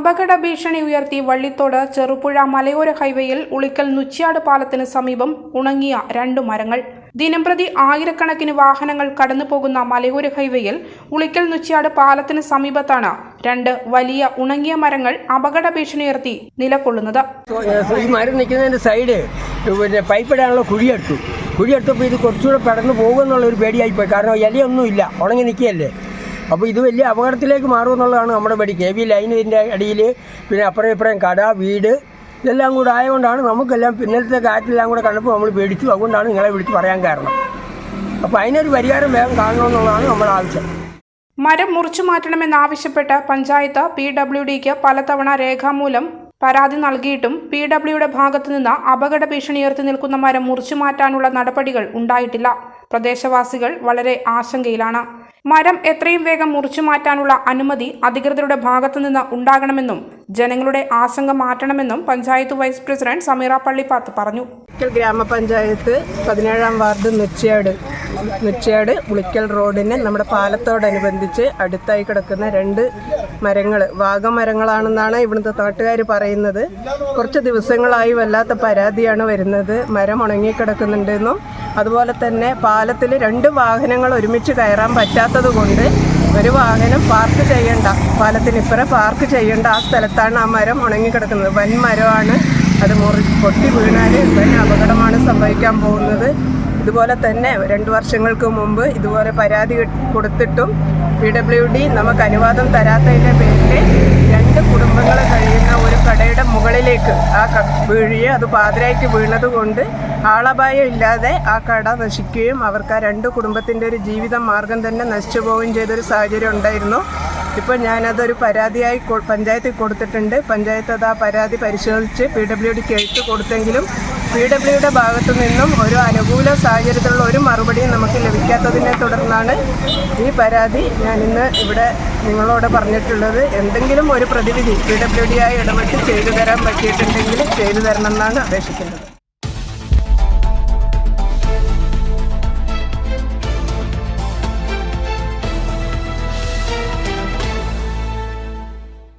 അപകട ഭീഷണി ഉയർത്തി വള്ളിത്തോട് ചെറുപുഴ മലയോര ഹൈവേയിൽ ഉളിക്കൽ നുച്ചിയാട് പാലത്തിന് സമീപം ഉണങ്ങിയ രണ്ടു മരങ്ങൾ. ദിനംപ്രതി ആയിരക്കണക്കിന് വാഹനങ്ങൾ കടന്നു പോകുന്ന മലയോര ഹൈവേയിൽ ഉളിക്കൽ നുച്ചിയാട് പാലത്തിന് സമീപത്താണ് രണ്ട് വലിയ ഉണങ്ങിയ മരങ്ങൾ അപകട ഭീഷണി ഉയർത്തി നിലകൊള്ളുന്നത്. ഈ സൈഡ് പിന്നെ പൈപ്പിടാനുള്ള കുഴിയെടുത്തു. കുഴിയെടുത്തപ്പോൾ ഇത് കുറച്ചുകൂടെ പടർന്നു പോകുമെന്നുള്ള ഒരു പേടിയായിപ്പോയി. കാരണം ഇലയൊന്നുമില്ല ഉണങ്ങി നിൽക്കുകയല്ലേ? അപ്പോൾ ഇത് വലിയ അപകടത്തിലേക്ക് മാറുമെന്നുള്ളതാണ് നമ്മുടെ പടി. കെ വി ലൈനിന്റെ അടിയിൽ പിന്നെ അപ്പുറം ഇപ്പുറം കട വീട് ഇതെല്ലാം കൂടെ ആയതുകൊണ്ടാണ് നമുക്കെല്ലാം പിന്നലത്തെ കാറ്റെല്ലാം കൂടെ കണ്ടപ്പോൾ നമ്മൾ പേടിച്ചു. അതുകൊണ്ടാണ് നിങ്ങളെ വിളിച്ച് പറയാൻ കാരണം. അപ്പോൾ അതിനൊരു പരിഹാരം വേഗം കാണണമെന്നുള്ളതാണ് നമ്മുടെ ആവശ്യം. മരം മുറിച്ചു മാറ്റണമെന്നാവശ്യപ്പെട്ട് പഞ്ചായത്ത് പി ഡബ്ല്യു ഡിക്ക് പലതവണ രേഖാമൂലം പരാതി നൽകിയിട്ടും പി ഡബ്ല്യുയുടെ ഭാഗത്തു നിന്ന് അപകട ഭീഷണി ഉയർത്തി നിൽക്കുന്ന മരം മുറിച്ചു മാറ്റാനുള്ള നടപടികൾ ഉണ്ടായിട്ടില്ല. പ്രദേശവാസികൾ വളരെ ആശങ്കയിലാണ്. മരം എത്രയും വേഗം മുറിച്ചു മാറ്റാനുള്ള അനുമതി അധികൃതരുടെ ഭാഗത്തു നിന്ന് ഉണ്ടാകണമെന്നും ജനങ്ങളുടെ ആശങ്ക മാറ്റണമെന്നും പഞ്ചായത്ത് വൈസ് പ്രസിഡന്റ് സമീറ പള്ളിപ്പാത്ത് പറഞ്ഞു. ഗ്രാമപഞ്ചായത്ത് പതിനേഴാം വാർഡ് നുച്ചയാട്. നുച്ചയാട് ഉളിക്കൽ റോഡിന് നമ്മുടെ പാലത്തോടനുബന്ധിച്ച് അടുത്തായി കിടക്കുന്ന രണ്ട് മരങ്ങൾ വാഗമരങ്ങളാണെന്നാണ് ഇവിടുത്തെ നാട്ടുകാർ പറയുന്നത്. കുറച്ച് ദിവസങ്ങളായി വല്ലാത്ത പരാതിയാണ് വരുന്നത്. മരം ഉണങ്ങിക്കിടക്കുന്നുണ്ടെന്നും അതുപോലെ തന്നെ പാലത്തിൽ രണ്ട് വാഹനങ്ങൾ ഒരുമിച്ച് കയറാൻ പറ്റാത്തത് കൊണ്ട് ഒരു വാഹനം പാർക്ക് ചെയ്യേണ്ട പാലത്തിനിപ്പുറം പാർക്ക് ചെയ്യേണ്ട ആ സ്ഥലത്താണ് ആ മരം ഉണങ്ങിക്കിടക്കുന്നത്. വൻ മരമാണ്. അത് മുറി പൊട്ടി വീണാൽ വൻ അപകടമാണ് സംഭവിക്കാൻ പോകുന്നത്. ഇതുപോലെ തന്നെ രണ്ട് വർഷങ്ങൾക്ക് മുമ്പ് ഇതുപോലെ പരാതി കൊടുത്തിട്ടും പി ഡബ്ല്യു ഡി നമുക്ക് അനുവാദം തരാത്തതിന്റെ പേരിൽ രണ്ട് കുടുംബങ്ങൾ കഴിയുന്ന ഒരു കടയുടെ മുകളിലേക്ക് ആ വീഴുകയും അത് പാതിരായ്ക്ക് വീണത് കൊണ്ട് ആളപായം ഇല്ലാതെ ആ കട നശിക്കുകയും അവർക്ക് ആ രണ്ട് കുടുംബത്തിന്റെ ഒരു ജീവിത മാർഗം തന്നെ നശിച്ചു പോവുകയും ചെയ്തൊരു സാഹചര്യം ഉണ്ടായിരുന്നു. ഇപ്പോൾ ഞാനതൊരു പരാതിയായി പഞ്ചായത്തിൽ കൊടുത്തിട്ടുണ്ട്. പഞ്ചായത്ത് അത് ആ പരാതി പരിശോധിച്ച് പി ഡബ്ല്യു ഡിക്ക് എഴുത്ത് കൊടുത്തെങ്കിലും പി ഡബ്ല്യുടെ ഭാഗത്തു നിന്നും ഒരു അനുകൂല സാഹചര്യത്തിലുള്ള ഒരു മറുപടിയും നമുക്ക് ലഭിക്കാത്തതിനെ തുടർന്നാണ് ഈ പരാതി ഞാൻ ഇന്ന് ഇവിടെ നിങ്ങളോട് പറഞ്ഞിട്ടുള്ളത്. എന്തെങ്കിലും ഒരു പ്രതിവിധി പി ഡബ്ല്യു ഡി ആയി ഇടപെട്ട് ചെയ്തു തരാൻ പറ്റിയിട്ടുണ്ടെങ്കിൽ ചെയ്തു തരണം എന്നാണ് അപേക്ഷിക്കുന്നത്.